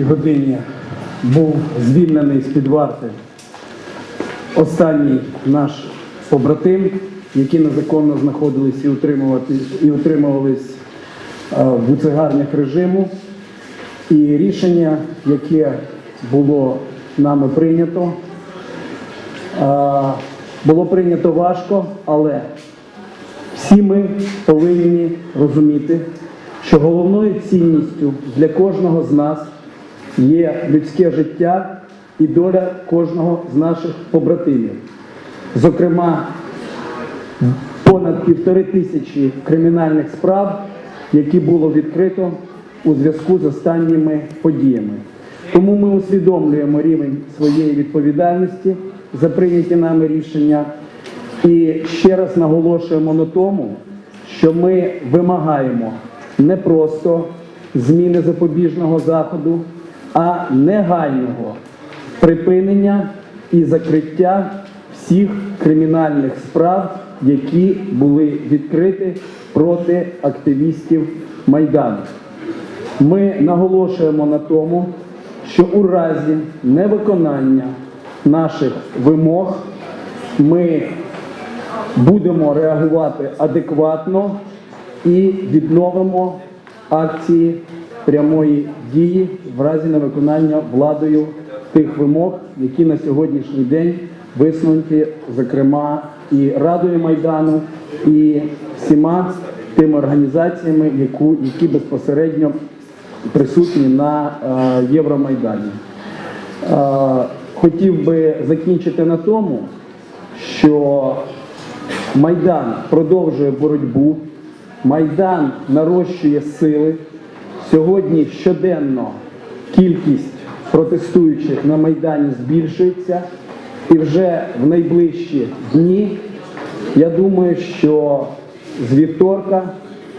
годині був звільнений з-під варти останній наш побратим, які незаконно знаходились і і утримувались е, в буцегарнях режиму. І рішення, яке було нами прийнято, е, було прийнято важко, але всі ми повинні розуміти, що головною цінністю для кожного з нас є людське життя і доля кожного з наших побратимів. Зокрема, понад півтори тисячі кримінальних справ, які було відкрито у зв'язку з останніми подіями. Тому ми усвідомлюємо рівень своєї відповідальності за прийняті нами рішення і ще раз наголошуємо на тому, що ми вимагаємо не просто зміни запобіжного заходу, а негайного припинення і закриття всіх кримінальних справ, які були відкриті проти активістів Майдану. Ми наголошуємо на тому, що у разі невиконання наших вимог ми будемо реагувати адекватно і відновимо акції прямої дії в разі невиконання владою тих вимог, які на сьогоднішній день висунуті, зокрема, і Радою Майдану, і всіма тими організаціями, яку, які безпосередньо присутні на е, Євромайдані. Е, Хотів би закінчити на тому, що Майдан продовжує боротьбу, Майдан нарощує сили. Сьогодні щоденно кількість протестуючих на Майдані збільшується, і вже в найближчі дні я думаю, що з вівторка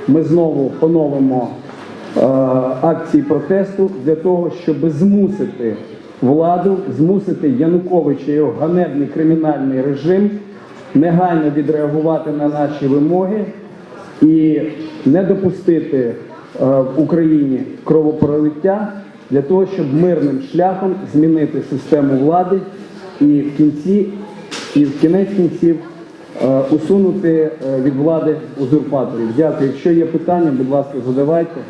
ми знову поновимо е, акції протесту для того, щоб змусити владу, змусити Януковича і його ганебний кримінальний режим негайно відреагувати на наші вимоги і не допустити в Україні кровопролиття для того, щоб мирним шляхом змінити систему влади і в кінці, і в кінець кінців е, усунути е, від влади узурпаторів. Дякую. Якщо є питання, будь ласка, задавайте.